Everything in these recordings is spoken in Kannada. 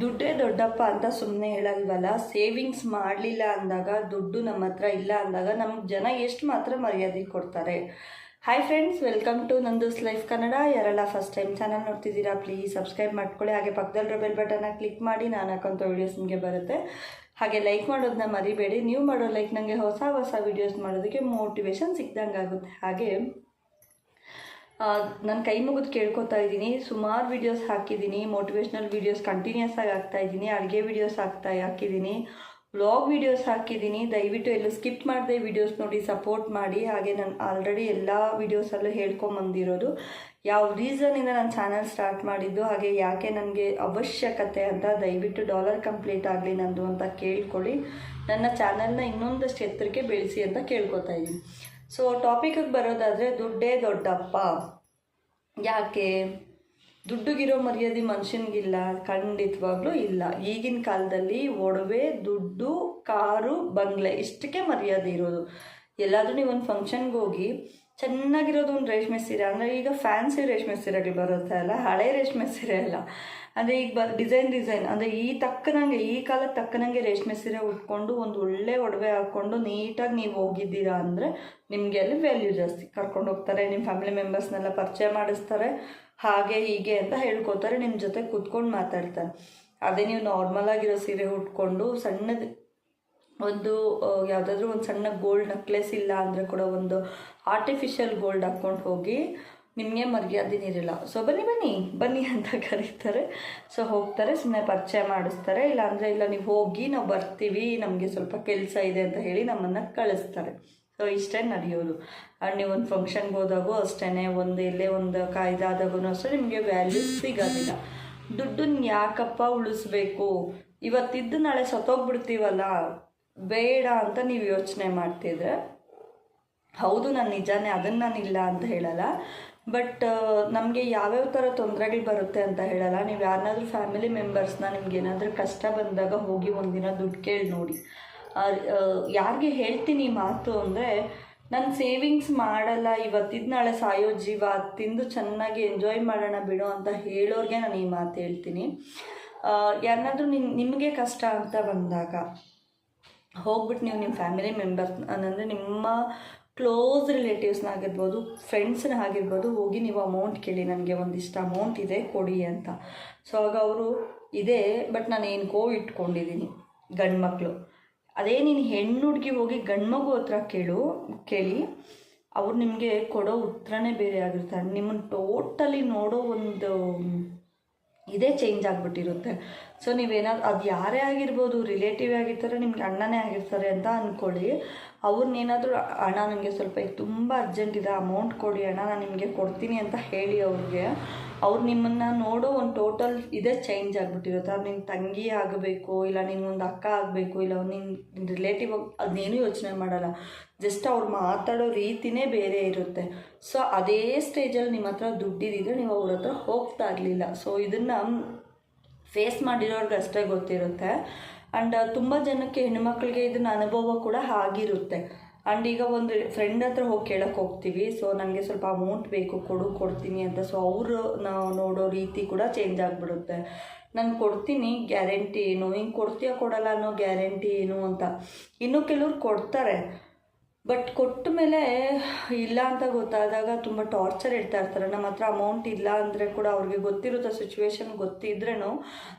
ದುಡ್ಡೇ ದೊಡ್ಡಪ್ಪ ಅಂತ ಸುಮ್ಮನೆ ಹೇಳಲ್ವಲ್ಲ? ಸೇವಿಂಗ್ಸ್ ಮಾಡಲಿಲ್ಲ ಅಂದಾಗ ದುಡ್ಡು ನಮ್ಮ ಹತ್ರ ಇಲ್ಲ ಅಂದಾಗ ನಮ್ಗೆ ಜನ ಎಷ್ಟು ಮಾತ್ರ ಮರ್ಯಾದೆ ಕೊಡ್ತಾರೆ. Hi friends welcome to Nandu's life Kannada ಯಾರೆಲ್ಲ ಫಸ್ಟ್ ಟೈಮ್ ಚಾನಲ್ ನೋಡ್ತಿದ್ದೀರಾ ಪ್ಲೀಸ್ ಸಬ್ಸ್ಕ್ರೈಬ್ ಮಾಡ್ಕೊಳ್ಳಿ. ಹಾಗೆ ಪಕ್ಕದಲ್ಲಿರೋ ಬೆಲ್ ಬಟನ್ನ ಕ್ಲಿಕ್ ಮಾಡಿ ನಾನು ಹಾಕೋಂಥ ವೀಡಿಯೋಸ್ ನಿಮಗೆ ಬರುತ್ತೆ. ಹಾಗೆ ಲೈಕ್ ಮಾಡೋದನ್ನ ಮರಿಬೇಡಿ. ನೀವು ಮಾಡೋ ಲೈಕ್ ನನಗೆ ಹೊಸ ಹೊಸ ವೀಡಿಯೋಸ್ ಮಾಡೋದಕ್ಕೆ ಮೋಟಿವೇಶನ್ ಸಿಕ್ದಂಗೆ ಆಗುತ್ತೆ ಹಾಗೆ ನಾನು ಕೈ ಮುಗಿದು ಕೇಳ್ಕೊತಾ ಇದ್ದೀನಿ. ಸುಮಾರು ವೀಡಿಯೋಸ್ ಹಾಕಿದ್ದೀನಿ. ಮೋಟಿವೇಶ್ನಲ್ ವೀಡಿಯೋಸ್ ಕಂಟಿನ್ಯೂಸ್ ಆಗಿ ಹಾಕ್ತಾ ಇದ್ದೀನಿ. ಅಡುಗೆ ವೀಡಿಯೋಸ್ ಹಾಕ್ತಾ ಹಾಕಿದ್ದೀನಿ. ವ್ಲಾಗ್ ವೀಡಿಯೋಸ್ ಹಾಕಿದ್ದೀನಿ. ದಯವಿಟ್ಟು ಎಲ್ಲೂ ಸ್ಕಿಪ್ ಮಾಡದೆ ವೀಡಿಯೋಸ್ ನೋಡಿ ಸಪೋರ್ಟ್ ಮಾಡಿ. ಹಾಗೆ ನಾನು ಆಲ್ರೆಡಿ ಎಲ್ಲ ವೀಡಿಯೋಸಲ್ಲೂ ಹೇಳ್ಕೊಂಬಂದಿರೋದು ಯಾವ ರೀಸನಿಂದ ನಾನು ಚಾನಲ್ ಸ್ಟಾರ್ಟ್ ಮಾಡಿದ್ದು, ಹಾಗೆ ಯಾಕೆ ನನಗೆ ಅವಶ್ಯಕತೆ ಅಂತ ದಯವಿಟ್ಟು ಡಾಲರ್ ಕಂಪ್ಲೀಟ್ ಆಗಲಿ ನಂದು ಅಂತ ಕೇಳ್ಕೊಳ್ಳಿ. ನನ್ನ ಚಾನಲ್ನ ಇನ್ನೊಂದಷ್ಟು ಎತ್ತರಕ್ಕೆ ಬೆಳೆಸಿ ಅಂತ ಕೇಳ್ಕೊತಾ ಇದ್ದೀನಿ. ಸೊ ಟಾಪಿಕಿಗೆ ಬರೋದಾದರೆ ದುಡ್ಡೇ ದೊಡ್ಡಪ್ಪ. ಯಾಕೆ? ದುಡ್ಡುಗಿರೋ ಮರ್ಯಾದೆ ಮನುಷ್ಯನಿಗಿಲ್ಲ, ಖಂಡಿತವಾಗ್ಲೂ ಇಲ್ಲ. ಈಗಿನ ಕಾಲದಲ್ಲಿ ಒಡವೆ, ದುಡ್ಡು, ಕಾರು, ಬಂಗ್ಲೆ ಇಷ್ಟಕ್ಕೆ ಮರ್ಯಾದೆ ಇರೋದು. ಎಲ್ಲಾದರೂ ನೀವು ಒಂದು ಫಂಕ್ಷನ್ಗೆ ಹೋಗಿ ಚೆನ್ನಾಗಿರೋದು ಒಂದು ರೇಷ್ಮೆ ಸೀರೆ, ಅಂದರೆ ಈಗ ಫ್ಯಾನ್ಸಿ ರೇಷ್ಮೆ ಸೀರೆಗಳು ಬರುತ್ತೆ ಅಲ್ಲ? ಹಳೆ ರೇಷ್ಮೆ ಸೀರೆ ಅಲ್ಲ. ಅಂದರೆ ಈಗ ಬ ಡಿಸೈನ್ ಡಿಸೈನ್ ಅಂದರೆ ಈ ತಕ್ಕನಂಗೆ, ಈ ಕಾಲಕ್ಕೆ ತಕ್ಕನಂಗೆ ರೇಷ್ಮೆ ಸೀರೆ ಉಟ್ಕೊಂಡು ಒಂದು ಒಳ್ಳೆ ಒಡವೆ ಹಾಕ್ಕೊಂಡು ನೀಟಾಗಿ ನೀವು ಹೋಗಿದ್ದೀರಾ ಅಂದರೆ ನಿಮಗೆ ಅಲ್ಲಿ ವ್ಯಾಲ್ಯೂ ಜಾಸ್ತಿ. ಕರ್ಕೊಂಡು ಹೋಗ್ತಾರೆ ನಿಮ್ಮ ಫ್ಯಾಮಿಲಿ ಮೆಂಬರ್ಸ್ನೆಲ್ಲ ಪರಿಚಯ ಮಾಡಿಸ್ತಾರೆ, ಹಾಗೆ ಹೀಗೆ ಅಂತ ಹೇಳ್ಕೊತಾರೆ ನಿಮ್ಮ ಜೊತೆ ಕೂತ್ಕೊಂಡು ಮಾತಾಡ್ತಾರೆ. ಅದೇ ನೀವು ನಾರ್ಮಲ್ ಆಗಿರೋ ಸೀರೆ ಉಟ್ಕೊಂಡು ಸಣ್ಣದು ಒಂದು ಯಾವುದಾದ್ರೂ ಒಂದು ಸಣ್ಣ ಗೋಲ್ಡ್ ನೆಕ್ಲೆಸ್ ಇಲ್ಲ ಅಂದರೆ ಕೂಡ ಒಂದು ಆರ್ಟಿಫಿಷಿಯಲ್ ಗೋಲ್ಡ್ ಹಾಕ್ಕೊಂಡು ಹೋಗಿ ನಿಮಗೆ ಮರ್ಯಾದೆ ಇರಲ್ಲ ಸೊ ಬನ್ನಿ ಬನ್ನಿ ಬನ್ನಿ ಅಂತ ಕರೀತಾರೆ. ಸೊ ಹೋಗ್ತಾರೆ ಸುಮ್ಮನೆ ಪರಿಚಯ ಮಾಡಿಸ್ತಾರೆ. ಇಲ್ಲಾಂದರೆ, ಇಲ್ಲ, ನೀವು ಹೋಗಿ, ನಾವು ಬರ್ತೀವಿ, ನಮಗೆ ಸ್ವಲ್ಪ ಕೆಲಸ ಇದೆ ಅಂತ ಹೇಳಿ ನಮ್ಮನ್ನು ಕಳಿಸ್ತಾರೆ. ಸೊ ಇಷ್ಟೇ ನಡೆಯೋದು. ಆ್ಯಂಡ್ ನೀವು ಒಂದು ಫಂಕ್ಷನ್ಗೆ ಹೋದಾಗೂ ಅಷ್ಟೇ ಒಂದು ಎಲ್ಲೇ ಒಂದು ಕಾಯ್ದಾದಾಗೂ ಅಷ್ಟೇ ನಿಮಗೆ ವ್ಯಾಲ್ಯೂ ಸಿಗೋದಿಲ್ಲ. ದುಡ್ಡನ್ನ ಯಾಕಪ್ಪ ಉಳಿಸ್ಬೇಕು? ಇವತ್ತಿದ್ದು ನಾಳೆ ಸತ್ತೋಗ್ಬಿಡ್ತೀವಲ್ಲ? ಬೇಡ ಅಂತ ನೀವು ಯೋಚನೆ ಮಾಡ್ತಿದ್ರೆ. ಹೌದು, ನಾನು ನಿಜಾನೇ ಅದನ್ನು ನಾನು ಇಲ್ಲ ಅಂತ ಹೇಳಲ್ಲ. ಬಟ್ ನಮಗೆ ಯಾವ್ಯಾವ ಥರ ತೊಂದರೆಗಳು ಬರುತ್ತೆ ಅಂತ ಹೇಳಲ್ಲ. ನೀವು ಯಾರನ್ನಾದ್ರೂ ಫ್ಯಾಮಿಲಿ ಮೆಂಬರ್ಸ್ನ ನಿಮ್ಗೆ ಏನಾದರೂ ಕಷ್ಟ ಬಂದಾಗ ಹೋಗಿ ಒಂದಿನ ದುಡ್ಡು ಕೇಳಿ ನೋಡಿ. ಯಾರಿಗೆ ಹೇಳ್ತೀನಿ ಈ ಮಾತು ಅಂದರೆ, ನಾನು ಸೇವಿಂಗ್ಸ್ ಮಾಡಲ್ಲ ಇವತ್ತಿದ್ದು ನಾಳೆ ಸಾಯೋ ಜೀವ ತಿಂದು ಚೆನ್ನಾಗಿ ಎಂಜಾಯ್ ಮಾಡೋಣ ಬಿಡು ಅಂತ ಹೇಳೋರಿಗೆ ನಾನು ಈ ಮಾತು ಹೇಳ್ತೀನಿ. ಯಾರನ್ನಾದ್ರೂ ನಿಮ್, ನಿಮಗೆ ಕಷ್ಟ ಅಂತ ಬಂದಾಗ ಹೋಗ್ಬಿಟ್ಟು ನೀವು ನಿಮ್ಮ ಫ್ಯಾಮಿಲಿ ಮೆಂಬರ್ಸ್ ಅಂದರೆ ನಿಮ್ಮ ಕ್ಲೋಸ್ ರಿಲೇಟಿವ್ಸ್ನಾಗಿರ್ಬೋದು ಫ್ರೆಂಡ್ಸ್ನ ಆಗಿರ್ಬೋದು ಹೋಗಿ ನೀವು ಅಮೌಂಟ್ ಕೇಳಿ, ನನಗೆ ಒಂದಿಷ್ಟು ಅಮೌಂಟ್ ಇದೆ, ಕೊಡಿ ಅಂತ. ಸೊ ಆಗ ಅವರು ಇದೆ ಬಟ್ ನಾನು ಏನಕ್ಕೋ ಇಟ್ಕೊಂಡಿದ್ದೀನಿ ಗಂಡು ಮಕ್ಕಳು ಅದೇ ನೀನು ಹೆಣ್ಣು ಹುಡುಗಿ ಹೋಗಿ ಗಂಡು ಮಗು ಹತ್ರ ಕೇಳು, ಕೇಳಿ, ಅವ್ರು ನಿಮಗೆ ಕೊಡೋ ಉತ್ತರನೇ ಬೇರೆ ಆಗಿರ್ತಾರೆ ನಿಮ್ಮನ್ನು ಟೋಟಲಿ ನೋಡೋ ಒಂದು ಇದೇ ಚೇಂಜ್ ಆಗಿಬಿಟ್ಟಿರುತ್ತೆ. ಸೊ ನೀವೇನಾದ್ರು ಅದು ಯಾರೇ ಆಗಿರ್ಬೋದು ರಿಲೇಟಿವ್ ಆಗಿರ್ತಾರೆ, ನಿಮ್ಗೆ ಅಣ್ಣನೇ ಆಗಿರ್ತಾರೆ ಅಂತ ಅಂದ್ಕೊಳ್ಳಿ ಅವ್ರನ್ನೇನಾದರೂ ಅಣ್ಣ ನನಗೆ ಸ್ವಲ್ಪ ತುಂಬ ಅರ್ಜೆಂಟ್ ಇದೆ ಅಮೌಂಟ್ ಕೊಡಿ, ಅಣ್ಣ, ನಾನು ನಿಮಗೆ ಕೊಡ್ತೀನಿ ಅಂತ ಹೇಳಿ ಅವ್ರಿಗೆ. ಅವ್ರು ನಿಮ್ಮನ್ನು ನೋಡೋ ಒಂದು ಟೋಟಲ್ ಇದೇ ಚೇಂಜ್ ಆಗಿಬಿಟ್ಟಿರುತ್ತೆ. ಅವ್ರು ನಿನ್ನ ತಂಗಿ ಆಗಬೇಕು, ಇಲ್ಲ ನಿನ್ಗೊಂದು ಅಕ್ಕ ಆಗಬೇಕು, ಇಲ್ಲ ನಿನ್ನ ರಿಲೇಟಿವ್ ಅದನ್ನೇನು ಯೋಚನೆ ಮಾಡಲ್ಲ. ಜಸ್ಟ್ ಅವ್ರು ಮಾತಾಡೋ ರೀತಿನೇ ಬೇರೆ ಇರುತ್ತೆ. ಸೊ ಅದೇ ಸ್ಟೇಜಲ್ಲಿ ನಿಮ್ಮ ಹತ್ರ ದುಡ್ಡಿದ್ದರೆ ನೀವು ಅವ್ರ ಹತ್ರ ಹೋಗ್ತಾ ಇರಲಿಲ್ಲ. ಸೊ ಇದನ್ನು ಫೇಸ್ ಮಾಡಿರೋರ್ಗೆ ಅಷ್ಟೇ ಗೊತ್ತಿರುತ್ತೆ. ಆ್ಯಂಡ್ ತುಂಬ ಜನಕ್ಕೆ ಹೆಣ್ಮಕ್ಳಿಗೆ ಇದನ್ನ ಅನುಭವ ಕೂಡ ಆಗಿರುತ್ತೆ. ಆ್ಯಂಡ್ ಈಗ ಒಂದು ಫ್ರೆಂಡ್ ಹತ್ರ ಹೋಗಿ ಕೇಳಕ್ಕೆ ಹೋಗ್ತೀವಿ. ಸೊ ನನಗೆ ಸ್ವಲ್ಪ ಅಮೌಂಟ್ ಬೇಕು, ಕೊಡು, ಕೊಡ್ತೀನಿ ಅಂತ. ಸೊ ಅವರು ನಾವು ನೋಡೋ ರೀತಿ ಕೂಡ ಚೇಂಜ್ ಆಗಿಬಿಡುತ್ತೆ. ನಾನು ಕೊಡ್ತೀನಿ ಗ್ಯಾರಂಟಿ ಏನು? ಹಿಂಗೆ ಕೊಡ್ತೀಯ, ಕೊಡಲ್ಲ ಅನ್ನೋ ಗ್ಯಾರಂಟಿ ಏನು ಅಂತ. ಇನ್ನೂ ಕೆಲವ್ರು ಕೊಡ್ತಾರೆ. ಬಟ್ ಕೊಟ್ಟ ಮೇಲೆ ಇಲ್ಲ ಅಂತ ಗೊತ್ತಾದಾಗ ತುಂಬ ಟಾರ್ಚರ್ ಇಡ್ತಾ ಇರ್ತಾರೆ. ನಮ್ಮ ಹತ್ರ ಅಮೌಂಟ್ ಇಲ್ಲ ಅಂದರೆ ಕೂಡ ಅವ್ರಿಗೆ ಗೊತ್ತಿರುತ್ತೆ ಸಿಚುವೇಶನ್ ಗೊತ್ತಿದ್ರೂ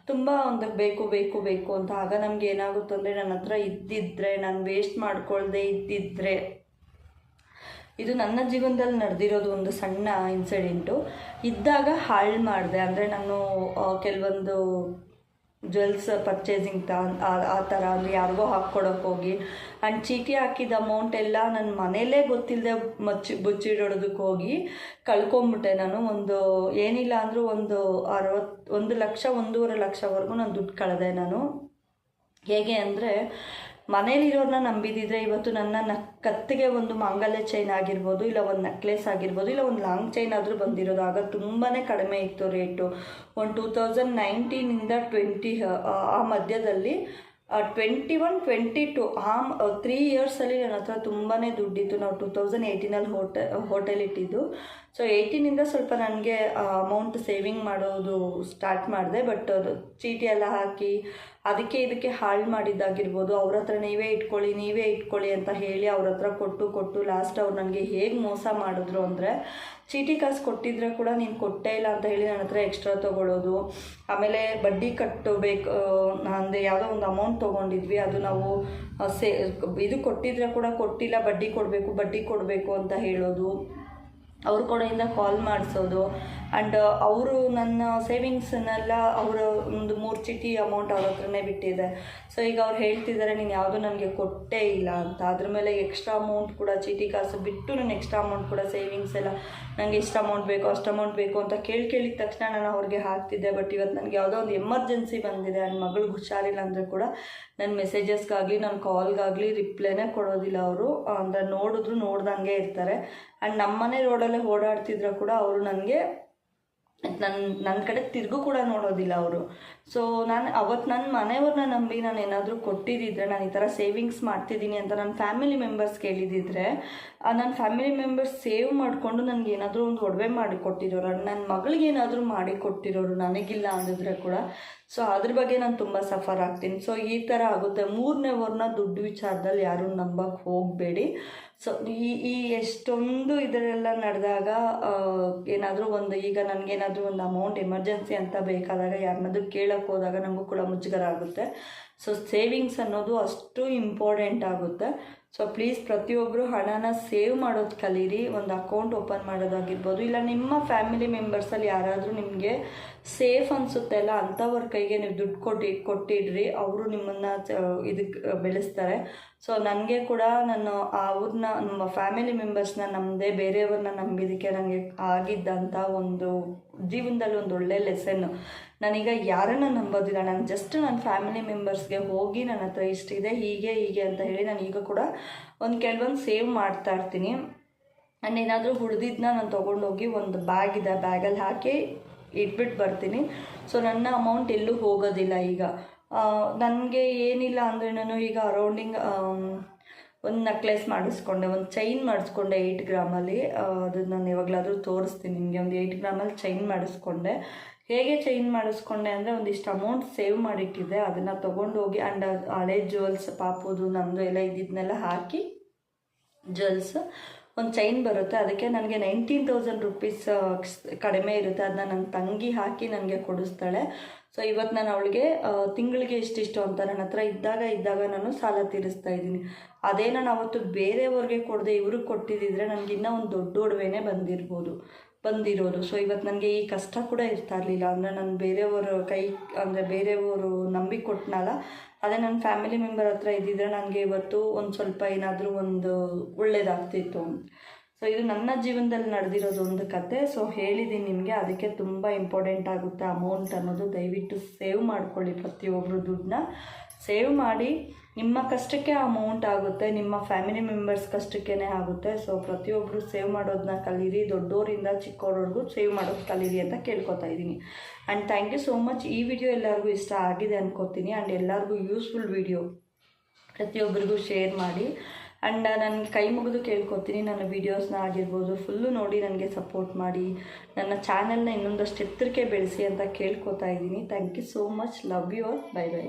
ತುಂಬ ಒಂದು ಬೇಕು ಬೇಕು ಬೇಕು ಅಂತ. ಆಗ ನಮ್ಗೆ ಏನಾಗುತ್ತೆ ಅಂದರೆ ನನ್ನ ಹತ್ರ ಇದ್ದಿದ್ರೆ, ನಾನು ವೇಸ್ಟ್ ಮಾಡ್ಕೊಳ್ದೆ ಇದ್ದಿದ್ರೆ. ಇದು ನನ್ನ ಜೀವನದಲ್ಲಿ ನಡೆದಿರೋದು ಒಂದು ಸಣ್ಣ ಇನ್ಸಿಡೆಂಟು ಇದ್ದಾಗ ಹಾಳು ಮಾಡಿದೆ. ಅಂದರೆ ನಾನು ಕೆಲವೊಂದು ಜ್ಯುವೆಲ್ಸ್ ಪರ್ಚೇಸಿಂಗ್ ತ, ಆ ಥರ ಅಂದರೆ ಯಾರಿಗೋ ಹಾಕ್ಕೊಡೋಕೆ ಹೋಗಿ. ಆ್ಯಂಡ್ ಚೀಟಿ ಹಾಕಿದ ಅಮೌಂಟ್ ಎಲ್ಲ ನನ್ನ ಮನೇಲೇ ಗೊತ್ತಿಲ್ಲದೆ ಮಚ್ಚಿ ಬುಚ್ಚಿಡೋದಕ್ಕೆ ಹೋಗಿ ಕಳ್ಕೊಂಬಿಟ್ಟೆ ನಾನು. ಒಂದು ಏನಿಲ್ಲ ಅಂದರೂ ಒಂದು ಅರವತ್ತು ಒಂದು ಲಕ್ಷ, ಒಂದೂವರೆ ಲಕ್ಷವರೆಗೂ ನಾನು ದುಡ್ಡು ಕಳೆದೆ ನಾನು. ಹೇಗೆ ಅಂದರೆ ಮನೇಲಿರೋರನ್ನ ನಂಬಿದಿದ್ರೆ ಇವತ್ತು ನನ್ನ ಕತ್ತಿಗೆ ಒಂದು ಮಾಂಗಲ್ಯ ಚೈನ್ ಆಗಿರ್ಬೋದು, ಇಲ್ಲ ಒಂದು ನೆಕ್ಲೆಸ್ ಆಗಿರ್ಬೋದು, ಇಲ್ಲ ಒಂದು ಲಾಂಗ್ ಚೈನ್ ಆದರೂ ಬಂದಿರೋದು. ಆಗ ತುಂಬಾ ಕಡಿಮೆ ಇತ್ತು ರೇಟು ಒಂದು ಟೂ ತೌಸಂಡ್ ನೈನ್ಟೀನಿಂದ ಟ್ವೆಂಟಿ ಆ ಮಧ್ಯದಲ್ಲಿ ಟ್ವೆಂಟಿ ಒನ್ ಟ್ವೆಂಟಿ ಟು ಆ ತ್ರೀ ಇಯರ್ಸಲ್ಲಿ ನನ್ನ ಹತ್ರ ತುಂಬಾ ದುಡ್ಡಿತ್ತು. ನಾವು ಟೂ ತೌಸಂಡ್ ಏಯ್ಟೀನಲ್ಲಿ ಹೋಟೆ ಹೋಟೆಲ್ ಇಟ್ಟಿದ್ದು. ಸೊ ಏಯ್ಟೀನಿಂದ ಸ್ವಲ್ಪ ನನಗೆ ಅಮೌಂಟ್ ಸೇವಿಂಗ್ ಮಾಡೋದು ಸ್ಟಾರ್ಟ್ ಮಾಡಿದೆ ಬಟ್ ಅದು ಚೀಟಿ ಎಲ್ಲ ಹಾಕಿ ಅದಕ್ಕೆ ಇದಕ್ಕೆ ಹಾಳು ಮಾಡಿದ್ದಾಗಿರ್ಬೋದು. ಅವ್ರ ಹತ್ರ ನೀವೇ ಇಟ್ಕೊಳ್ಳಿ ನೀವೇ ಇಟ್ಕೊಳ್ಳಿ ಅಂತ ಹೇಳಿ ಅವ್ರ ಹತ್ರ ಕೊಟ್ಟು ಕೊಟ್ಟು ಲಾಸ್ಟ್ ಅವ್ರು ನನಗೆ ಹೇಗೆ ಮೋಸ ಮಾಡಿದ್ರು ಅಂದರೆ, ಚೀಟಿ ಕಾಸು ಕೊಟ್ಟಿದ್ರೆ ಕೂಡ ನೀನು ಕೊಟ್ಟೇ ಇಲ್ಲ ಅಂತ ಹೇಳಿ ನನ್ನ ಹತ್ರ ಎಕ್ಸ್ಟ್ರಾ ತೊಗೊಳ್ಳೋದು ಆಮೇಲೆ ಬಡ್ಡಿ ಕಟ್ಟಬೇಕು ಅಂದರೆ ಯಾವುದೋ ಒಂದು ಅಮೌಂಟ್ ತೊಗೊಂಡಿದ್ವಿ, ಅದು ನಾವು ಸೇ, ಇದು ಕೊಟ್ಟಿದ್ರೆ ಕೂಡ ಕೊಟ್ಟಿಲ್ಲ, ಬಡ್ಡಿ ಕೊಡಬೇಕು ಬಡ್ಡಿ ಕೊಡಬೇಕು ಅಂತ ಹೇಳೋದು. ಅವ್ರ ಕಡೆಯಿಂದ ಕಾಲ್ ಮಾಡಿಸೋದು. ಆ್ಯಂಡ್ ಅವರು ನನ್ನ ಸೇವಿಂಗ್ಸನ್ನೆಲ್ಲ ಅವರು ಒಂದು ಮೂರು ಚೀಟಿ ಅಮೌಂಟ್ ಅವ್ರ ಹತ್ರನೇ ಬಿಟ್ಟಿದೆ. ಸೊ ಈಗ ಅವ್ರು ಹೇಳ್ತಿದ್ದಾರೆ ನೀನು ಯಾವುದೂ ನನಗೆ ಕೊಟ್ಟೇ ಇಲ್ಲ ಅಂತ. ಅದ್ರ ಮೇಲೆ ಎಕ್ಸ್ಟ್ರಾ ಅಮೌಂಟ್ ಕೂಡ, ಚೀಟಿ ಕಾಸು ಬಿಟ್ಟು ನಾನು ಎಕ್ಸ್ಟ್ರಾ ಅಮೌಂಟ್ ಕೂಡ ಸೇವಿಂಗ್ಸ್ ಎಲ್ಲ ನನಗೆ ಇಷ್ಟು ಅಮೌಂಟ್ ಬೇಕು, ಅಷ್ಟು ಅಮೌಂಟ್ ಬೇಕು ಅಂತ ಕೇಳಿ ಕೇಳಿದ ತಕ್ಷಣ ನಾನು ಅವ್ರಿಗೆ ಹಾಕ್ತಿದ್ದೆ. ಬಟ್ ಇವತ್ತು ನನಗೆ ಯಾವುದೋ ಒಂದು ಎಮರ್ಜೆನ್ಸಿ ಬಂದಿದೆ. ನನ್ನ ಮಗಳಿಗೆ ಹುಷಾರಿಲ್ಲ ಅಂದರೆ ಕೂಡ ನನ್ನ ಮೆಸೇಜಸ್ಗಾಗಲಿ ನನ್ನ ಕಾಲ್ಗಾಗಲಿ ರಿಪ್ಲೈನೇ ಕೊಡೋದಿಲ್ಲ ಅವರು. ಅಂದರೆ ನೋಡಿದ್ರು ನೋಡ್ದಂಗೆ ಇರ್ತಾರೆ. ಆ್ಯಂಡ್ ನಮ್ಮನೆ ರೋಡಲ್ಲೇ ಓಡಾಡ್ತಿದ್ರೆ ಕೂಡ ಅವರು ನನಗೆ ನನ್ನ ನನ್ನ ಕಡೆ ತಿರುಗು ಕೂಡ ನೋಡೋದಿಲ್ಲ ಅವರು. ಸೊ ನಾನು ಅವತ್ತು ನನ್ನ ಮನೆಯವ್ರನ್ನ ನಂಬಿ ನಾನು ಏನಾದರೂ ಕೊಟ್ಟಿದ್ದಿದ್ರೆ ನಾನು ಈ ಥರ ಸೇವಿಂಗ್ಸ್ ಮಾಡ್ತಿದ್ದೀನಿ ಅಂತ ನನ್ನ ಫ್ಯಾಮಿಲಿ ಮೆಂಬರ್ಸ್ ಕೇಳಿದಿದ್ರೆ ನನ್ನ ಫ್ಯಾಮಿಲಿ ಮೆಂಬರ್ಸ್ ಸೇವ್ ಮಾಡಿಕೊಂಡು ನನಗೆ ಏನಾದರೂ ಒಂದು ಒಡವೆ ಮಾಡಿ ಕೊಟ್ಟಿರೋರು ನನ್ನ ಮಗಳಿಗೆ ಏನಾದರೂ ಮಾಡಿ ಕೊಟ್ಟಿರೋರು ನನಗಿಲ್ಲ ಅಂದಿದ್ರೆ ಕೂಡ ಸೊ ಅದ್ರ ಬಗ್ಗೆ ನಾನು ತುಂಬ ಸಫರ್ ಆಗ್ತೀನಿ. ಸೊ ಈ ಥರ ಆಗುತ್ತೆ. ಮೂರನೇ ವರ್ನ ದುಡ್ಡು ವಿಚಾರದಲ್ಲಿ ಯಾರೂ ನಂಬಕ್ಕೆ ಹೋಗಬೇಡಿ. ಸೊ ಈ ಈ ಎಷ್ಟೊಂದು ಇದರೆಲ್ಲ ನಡೆದಾಗ ಏನಾದರೂ ಒಂದು ಈಗ ನನಗೇನಾದರೂ ಒಂದು ಅಮೌಂಟ್ ಎಮರ್ಜೆನ್ಸಿ ಅಂತ ಬೇಕಾದಾಗ ಯಾರನ್ನಾದ್ರೂ ಹೋದಾಗ ನಮಗೂ ಕೂಡ ಮುಜುಗರ ಆಗುತ್ತೆ ಸೊ ಸೇವಿಂಗ್ಸ್ ಅನ್ನೋದು ಅಷ್ಟು ಇಂಪಾರ್ಟೆಂಟ್ ಆಗುತ್ತೆ. ಸೊ ಪ್ಲೀಸ್ ಪ್ರತಿಯೊಬ್ಬರು ಹಣನ ಸೇವ್ ಮಾಡೋದು ಕಲೀರಿ. ಒಂದು ಅಕೌಂಟ್ ಓಪನ್ ಮಾಡೋದಾಗಿರ್ಬೋದು, ಇಲ್ಲ ನಿಮ್ಮ ಫ್ಯಾಮಿಲಿ ಮೆಂಬರ್ಸಲ್ಲಿ ಯಾರಾದರೂ ನಿಮಗೆ ಸೇಫ್ ಅನ್ಸುತ್ತೆ ಅಲ್ಲ ಅಂಥವ್ರ ಕೈಗೆ ನೀವು ದುಡ್ಡು ಕೊಟ್ಟು, ಕೊಟ್ಟಿಡ್ರಿ. ಅವರು ನಿಮ್ಮನ್ನು ಇದಕ್ಕೆ ಬೆಳೆಸ್ತಾರೆ. ಸೊ ನನಗೆ ಕೂಡ ನಾನು ಅವ್ರನ್ನ ನಮ್ಮ ಫ್ಯಾಮಿಲಿ ಮೆಂಬರ್ಸ್ನ ನಮ್ಮದೇ ಬೇರೆಯವ್ರನ್ನ ನಂಬಿದ್ದಕ್ಕೆ ನನಗೆ ಆಗಿದ್ದಂಥ ಒಂದು ಜೀವನದಲ್ಲಿ ಒಂದು ಒಳ್ಳೆ ಲೆಸನ್ ನಾನೀಗ ಯಾರನ್ನ ನಂಬೋದಿಲ್ಲ. ನಾನು ಜಸ್ಟ್ ನನ್ನ ಫ್ಯಾಮಿಲಿ ಮೆಂಬರ್ಸ್ಗೆ ಹೋಗಿ ನನ್ನ ಹತ್ರ ಇಷ್ಟಿದೆ ಹೀಗೆ ಹೀಗೆ ಅಂತ ಹೇಳಿ ನಾನು ಈಗ ಕೂಡ ಒಂದು ಕೆಲವೊಂದು ಸೇವ್ ಮಾಡ್ತಾ ಇರ್ತೀನಿ. ನಾನು ಏನಾದರೂ ಉಳಿದಿದ್ದನ್ನ ನಾನು ತೊಗೊಂಡೋಗಿ ಒಂದು ಬ್ಯಾಗ್ ಇದೆ. ಬ್ಯಾಗಲ್ಲಿ ಹಾಕಿ ಇಟ್ಬಿಟ್ಟು ಬರ್ತೀನಿ. ಸೊ ನನ್ನ ಅಮೌಂಟ್ ಎಲ್ಲೂ ಹೋಗೋದಿಲ್ಲ ಈಗ. ನನಗೆ ಏನಿಲ್ಲ ಅಂದರೆ ನಾನು ಈಗ ಅರೌಂಡಿಂಗ್ ಒಂದು ನೆಕ್ಲೆಸ್ ಮಾಡಿಸ್ಕೊಂಡೆ, ಒಂದು ಚೈನ್ ಮಾಡಿಸ್ಕೊಂಡೆ ಏಯ್ಟ್ ಗ್ರಾಮಲ್ಲಿ ಅದು ನಾನು ಯಾವಾಗಲಾದರೂ ತೋರಿಸ್ತೀನಿ ನಿಮಗೆ. ಒಂದು ಏಯ್ಟ್ ಗ್ರಾಮಲ್ಲಿ ಚೈನ್ ಮಾಡಿಸ್ಕೊಂಡೆ. ಹೇಗೆ ಚೈನ್ ಮಾಡಿಸ್ಕೊಂಡೆ ಅಂದರೆ ಒಂದಿಷ್ಟು ಅಮೌಂಟ್ ಸೇವ್ ಮಾಡಿಟ್ಟಿದ್ದೆ. ಅದನ್ನು ತೊಗೊಂಡು ಹೋಗಿ ಆ್ಯಂಡ್ ಹಳೆ ಜ್ಯುವೆಲ್ಸ್ ಪಾಪುದು ನಮ್ಮದು ಎಲ್ಲ ಇದ್ದಿದ್ದನ್ನೆಲ್ಲ ಹಾಕಿ ಜ್ಯುವೆಲ್ಸ್ ಒಂದು ಚೈನ್ ಬರುತ್ತೆ. ಅದಕ್ಕೆ ನನಗೆ ನೈನ್ಟೀನ್ ತೌಸಂಡ್ ರುಪೀಸ್ ಕಡಿಮೆ ಇರುತ್ತೆ. ಅದನ್ನ ನನ್ನ ತಂಗಿ ಹಾಕಿ ನನಗೆ ಕೊಡಿಸ್ತಾಳೆ. ಸೊ ಇವತ್ತು ನಾನು ಅವಳಿಗೆ ತಿಂಗಳಿಗೆ ಇಷ್ಟಿಷ್ಟು ಅಂತ ನನ್ನ ಹತ್ರ ಇದ್ದಾಗ ಇದ್ದಾಗ ನಾನು ಸಾಲ ತೀರಿಸ್ತಾ ಇದ್ದೀನಿ. ಅದೇನ ನಾನು ಅವತ್ತು ಬೇರೆಯವ್ರಿಗೆ ಕೊಡದೆ, ಇವ್ರಿಗೆ ಕೊಟ್ಟಿದ್ದಿದ್ರೆ ನನಗೆ ಇನ್ನೂ ಒಂದು ದೊಡ್ಡ ಒಡವೆನೇ ಬಂದಿರ್ಬೋದು. ಬಂದಿರೋದು. ಸೊ ಇವತ್ತು ನನಗೆ ಈ ಕಷ್ಟ ಕೂಡ ಇರ್ತಾ ಇರಲಿಲ್ಲ. ಅಂದರೆ ನಾನು ಬೇರೆಯವರು ಕೈ, ಅಂದರೆ ಬೇರೆಯವರು ನಂಬಿ ಕೊಟ್ಟನಲ್ಲ ಅದೇ ನನ್ನ ಫ್ಯಾಮಿಲಿ ಮೆಂಬರ್ ಹತ್ರ ಇದ್ದಿದ್ರೆ ನನಗೆ ಇವತ್ತು ಒಂದು ಸ್ವಲ್ಪ ಏನಾದರೂ ಒಂದು ಒಳ್ಳೇದಾಗ್ತಿತ್ತು ಸೊ ಇದು ನನ್ನ ಜೀವನದಲ್ಲಿ ನಡೆದಿರೋದು ಒಂದು ಕತೆ. ಸೊ ಹೇಳಿದ್ದೀನಿ ನಿಮಗೆ. ಅದಕ್ಕೆ ತುಂಬ ಇಂಪಾರ್ಟೆಂಟ್ ಆಗುತ್ತೆ ಅಮೌಂಟ್ ಅನ್ನೋದು. ದಯವಿಟ್ಟು ಸೇವ್ ಮಾಡ್ಕೊಳ್ಳಿ ಪ್ರತಿಯೊಬ್ಬರು ದುಡ್ಡನ್ನ. ಸೇವ್ ಮಾಡಿ. ನಿಮ್ಮ ಕಷ್ಟಕ್ಕೆ ಅಮೌಂಟ್ ಆಗುತ್ತೆ. ನಿಮ್ಮ ಫ್ಯಾಮಿಲಿ ಮೆಂಬರ್ಸ್ ಕಷ್ಟಕ್ಕೇ ಆಗುತ್ತೆ. ಸೊ ಪ್ರತಿಯೊಬ್ಬರು ಸೇವ್ ಮಾಡೋದನ್ನ ಕಲೀರಿ. ದೊಡ್ಡೋರಿಂದ ಚಿಕ್ಕವ್ರವ್ರಿಗೂ ಸೇವ್ ಮಾಡೋದು ಕಲೀರಿ ಅಂತ ಕೇಳ್ಕೊತಾ ಇದ್ದೀನಿ and thank you so much ಈ ವಿಡಿಯೋ ಎಲ್ಲರಿಗೂ ಇಷ್ಟ ಆಗಿದೆ ಅನ್ಕೋತೀನಿ. ಆ್ಯಂಡ್ ಎಲ್ಲರಿಗೂ ಯೂಸ್ಫುಲ್ ವಿಡಿಯೋ ಪ್ರತಿಯೊಬ್ಬರಿಗೂ ಶೇರ್ ಮಾಡಿ. ಆ್ಯಂಡ್ ನನ್ನ ಕೈ ಮುಗಿದು ಕೇಳ್ಕೊತೀನಿ, ನನ್ನ ವೀಡಿಯೋಸ್ನ ಆಗಿರ್ಬೋದು ಫುಲ್ಲು ನೋಡಿ ನನಗೆ ಸಪೋರ್ಟ್ ಮಾಡಿ, ನನ್ನ ಚಾನೆಲ್ನ ಇನ್ನೊಂದಷ್ಟು ಎತ್ತರಕ್ಕೆ ಬೆಳೆಸಿ ಅಂತ ಕೇಳ್ಕೊತಾ ಇದ್ದೀನಿ. Thank you so much love you bye bye